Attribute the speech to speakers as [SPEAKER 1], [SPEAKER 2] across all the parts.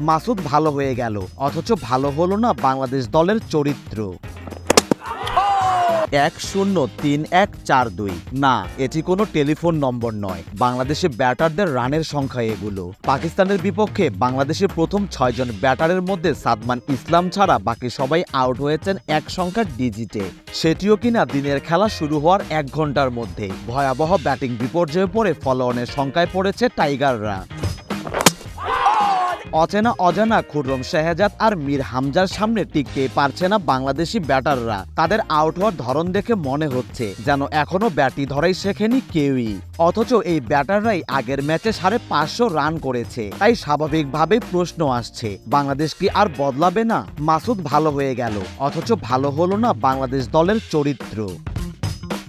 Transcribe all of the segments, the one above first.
[SPEAKER 1] মাসুদ ভালো হয়ে গেল, অথচ ভালো হলো না বাংলাদেশ দলের চরিত্র। এক শূন্য তিন এক চার দুই। না, এটি কোনো টেলিফোন নম্বর নয়। বাংলাদেশে ব্যাটারদের রানের সংখ্যা এগুলো। পাকিস্তানের বিপক্ষে বাংলাদেশের প্রথম ছয়জন ব্যাটারের মধ্যে সাদমান ইসলাম ছাড়া বাকি সবাই আউট হয়েছেন এক সংখ্যার ডিজিটে। সেটিও কিনা দিনের খেলা শুরু হওয়ার এক ঘণ্টার মধ্যে। ভয়াবহ ব্যাটিং বিপর্যয়ে পড়ে ফলোঅনের সংখ্যায় পড়েছে টাইগাররা। অচেনা, অজানা খুররম শেহজাদ আর মীর হামজার সামনে টিকতে পারছে না বাংলাদেশি ব্যাটাররা। তাদের আউট হওয়ার ধরন দেখে মনে হচ্ছে যেন এখনও ব্যাটি ধরাই শেখেনি কেউই। অথচ এই ব্যাটাররাই আগের ম্যাচে সাড়ে পাঁচশো রান করেছে। তাই স্বাভাবিকভাবেই প্রশ্ন আসছে, বাংলাদেশ কি আর বদলাবে না? মাসুদ ভালো হয়ে গেল, অথচ ভালো হলো না বাংলাদেশ দলের চরিত্র।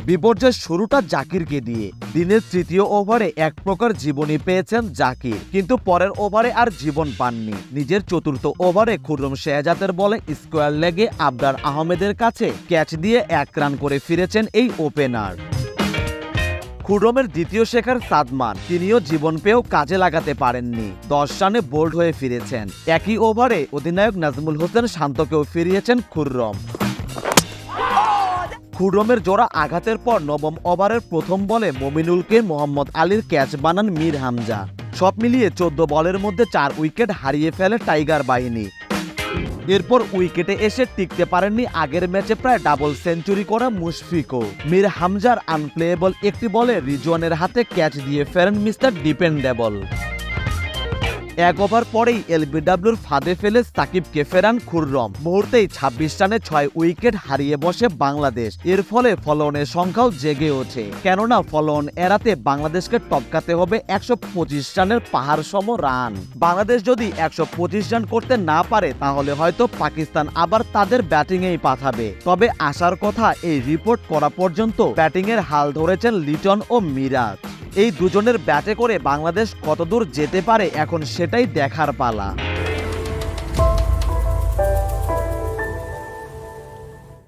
[SPEAKER 1] বিপর্যয়ের শুরুটা জাকিরকে দিয়ে। দিনের তৃতীয় ওভারে এক প্রকার জীবনী পেয়েছেন জাকির, কিন্তু পরের ওভারে আর জীবন পাননি। নিজের চতুর্থ ওভারে খুররম শেহজাদের বলে স্কোয়ার লেগে আবদার আহমেদের কাছে ক্যাচ দিয়ে এক রান করে ফিরেছেন এই ওপেনার। খুররমের দ্বিতীয় শেখার সাদমান, তিনিও জীবন পেয়েও কাজে লাগাতে পারেননি। দশ রানে বোল্ড হয়ে ফিরেছেন। একই ওভারে অধিনায়ক নাজমুল হোসেন শান্তকেও ফিরিয়েছেন খুররম। খুররমের জোড়া আঘাতের পর নবম ওভারের প্রথম বলে মমিনুলকে মোহাম্মদ আলীর ক্যাচ বানান মীর হামজা। সব মিলিয়ে চোদ্দ বলের মধ্যে চার উইকেট হারিয়ে ফেলে টাইগার বাহিনী। এরপর উইকেটে এসে টিকতে পারেননি আগের ম্যাচে প্রায় ডাবল সেঞ্চুরি করা মুশফিকও। মীর হামজার আনপ্লেয়েবল একটি বলে রিজওয়ানের হাতে ক্যাচ দিয়ে ফেরেন মিস্টার ডিপেন্ডেবল। এক ওভার পরেই এলবিডব্লিউর ফাঁদে ফেলে সাকিবকে ফেরান খুররম। মুহূর্তেই ছাব্বিশ রানে ছয় উইকেট হারিয়ে বসে বাংলাদেশ। এর ফলে ফলনের সংখ্যাও জেগে ওঠে। কেননা ফলন এড়াতে বাংলাদেশকে টপকাতে হবে একশো পঁচিশ রানের পাহাড় সম রান। বাংলাদেশ যদি একশো পঁচিশ রান করতে না পারে, তাহলে হয়তো পাকিস্তান আবার তাদের ব্যাটিংয়েই পাঠাবে। তবে আসার কথা, এই রিপোর্ট করা পর্যন্ত ব্যাটিংয়ের হাল ধরেছেন লিটন ও মিরাজ। এই দুজনের ব্যাটে করে বাংলাদেশ কতদূর যেতে পারে এখন সেটাই দেখার পালা।